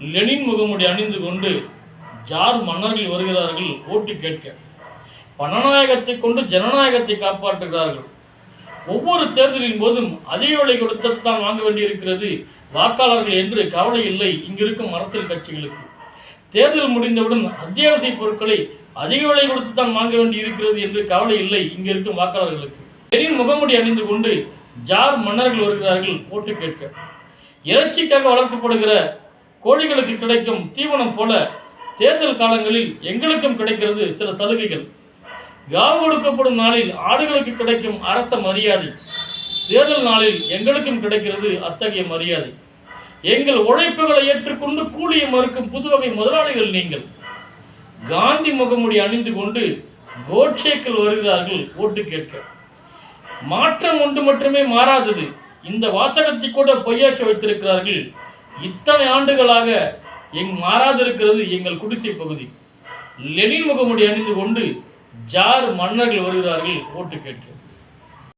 Lenin முகமுடி அணிந்து கொண்டு jar மன்னர்கள் வருகிறார்கள் ஓட்டு கேட்க. பணநாயகத்தை கொண்டு ஜனநாயகத்தை காப்பாற்றுகிறார்கள். ஒவ்வொரு தேர்தலின் போதும் அதிக விலை கொடுத்துத்தான் வாங்க வேண்டியிருக்கிறது. வாக்காளர்கள் என்று கவலை இல்லை. இங்கிருக்கும் அரசியல் கட்சிகளுக்கு. தேர்தல் முடிந்தவுடன் அத்தியாவசிய பொருட்களை அதிக விலை கொடுத்து தான் வாங்க வேண்டி இருக்கிறது என்று கவலை இல்லை. இங்கிருக்கும் வாக்காளர்களுக்கு. லெனின் முகமுடி அணிந்து கொண்டு ஜார் மன்னர்கள் வருகிறார்கள். ஓட்டு கேட்க. இறைச்சிக்காக வளர்க்கப்படுகிற கோழிகளுக்கு கிடைக்கும் தீவனம் போல தேர்தல் காலங்களில் எங்களுக்கும் கிடைக்கிறது சில சலுகைகள். காவு கொடுக்கப்படும் நாளில் ஆடுகளுக்கு கிடைக்கும் அரச மரியாதை. தேர்தல் நாளில் எங்களுக்கும் கிடைக்கிறது அத்தகைய மரியாதை. எங்கள் உழைப்புகளை ஏற்றுக்கொண்டு கூலியை மறுக்கும் புதுவகை முதலாளிகள் நீங்கள். காந்தி முகமுடி அணிந்து கொண்டு கோட்சேக்கள் வருகிறார்கள் ஓட்டு கேட்க. மாற்றம் ஒன்று மட்டுமே மாறாதது. இந்த வாசகத்தை கூட பொய்யாக்கி வைத்திருக்கிறார்கள் இத்தனை ஆண்டுகளாக எங் மாறாதிருக்கிறது எங்கள் குடிசை பகுதி. லெனின் முகமுடி அணிந்து கொண்டு ஜார் மன்னர்கள் வருகிறார்கள் ஓட்டு கேட்கிறது.